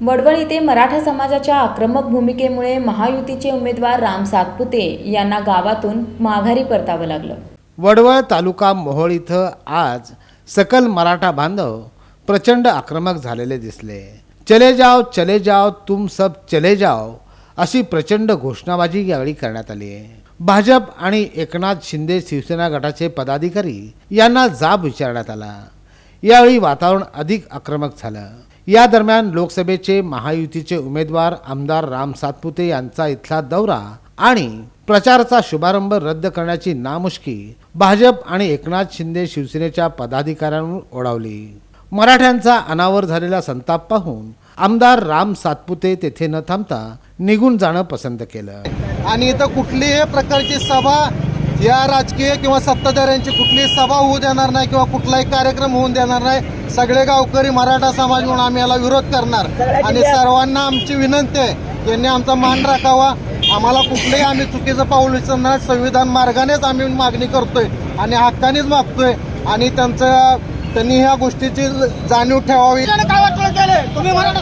वडवळ येथे मराठा समाजाच्या आक्रमक भूमिकेमुळे महायुतीचे उमेदवार राम सातपुते यांना गावातून माघारी परतावं लागलं. वडवळ तालुका मोहोळ इथं आज सकल मराठा बांधव प्रचंड आक्रमक झालेले दिसले. चले जाओ चले जाओ तुम सब चले जाओ अशी प्रचंड घोषणाबाजी यावेळी करण्यात आली भाजप आणि एकनाथ शिंदे शिवसेना गटाचे पदाधिकारी यांना जाब विचारण्यात आला. यावेळी वातावरण अधिक आक्रमक झालं. या दरम्यान लोकसभेचे महायुतीचे उमेदवार आमदार राम सातपुते यांचा इथला दौरा आणि प्रचाराचा शुभारंभ रद्द करण्याची नामुष्की भाजप आणि एकनाथ शिंदे शिवसेनेच्या पदाधिकाऱ्यांवर ओढावली. मराठ्यांचा अनावर झालेला संताप पाहून आमदार राम सातपुते तेथे न थांबता निघून जाणं पसंत केलं. आणि इथं कुठलीही प्रकारची सभा या राजकीय किंवा सत्ताधाऱ्यांची कुठलीही सभा होऊ देणार नाही किंवा कुठलाही कार्यक्रम होऊन देणार नाही सगळे गावकरी मराठा समाज म्हणून आम्ही याला विरोध करणार. आणि सर्वांना आमची विनंती आहे यांनी आमचा मान राखावा. आम्हाला कुठलंही आम्ही चुकीचं पाऊल उचलणार संविधान मार्गानेच आम्ही मागणी करतोय आणि हक्कानेच मागतोय. आणि त्यांचं त्यांनी ह्या गोष्टीची जाणीव ठेवावी.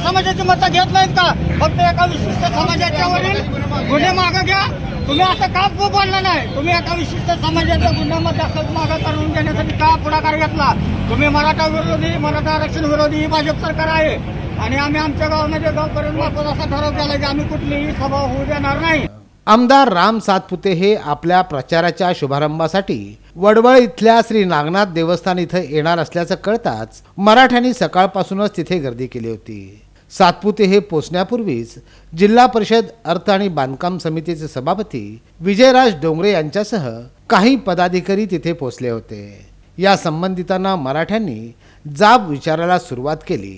समाजाची मतं घेत नाहीत का? फक्त एका विशिष्ट समाजाच्या वरील गुन्हे मागं घ्या. तुम्ही असं का ब- बोलला नाही? तुम्ही एका विशिष्ट समाजाच्या गुन्ह्यामध्ये दाखल मागं करून घेण्यासाठी का पुढाकार घेतला? तुम्ही मराठा विरोधी मराठा आरक्षण विरोधी ही भाजप सरकार आहे. आणि आम्ही आमच्या गावामध्ये गावपर्यंत मार्फत असा ठराव केला की आम्ही कुठलीही सभा होऊ देणार नाही. आमदार राम सातपुते हे आपल्या प्रचाराच्या शुभारंभासाठी वडवळ इथल्या श्री नागनाथ देवस्थान इथं येणार असल्याचं कळताच मराठ्यांनी सकाळपासूनच तिथे गर्दी केली होती. सातपुते हे पोचण्यापूर्वीच जिल्हा परिषद अर्थ आणि बांधकाम समितीचे सभापती विजयराज डोंगरे यांच्यासह काही पदाधिकारी तिथे पोचले होते. या संबंधितांना मराठ्यांनी जाब विचारायला सुरुवात केली.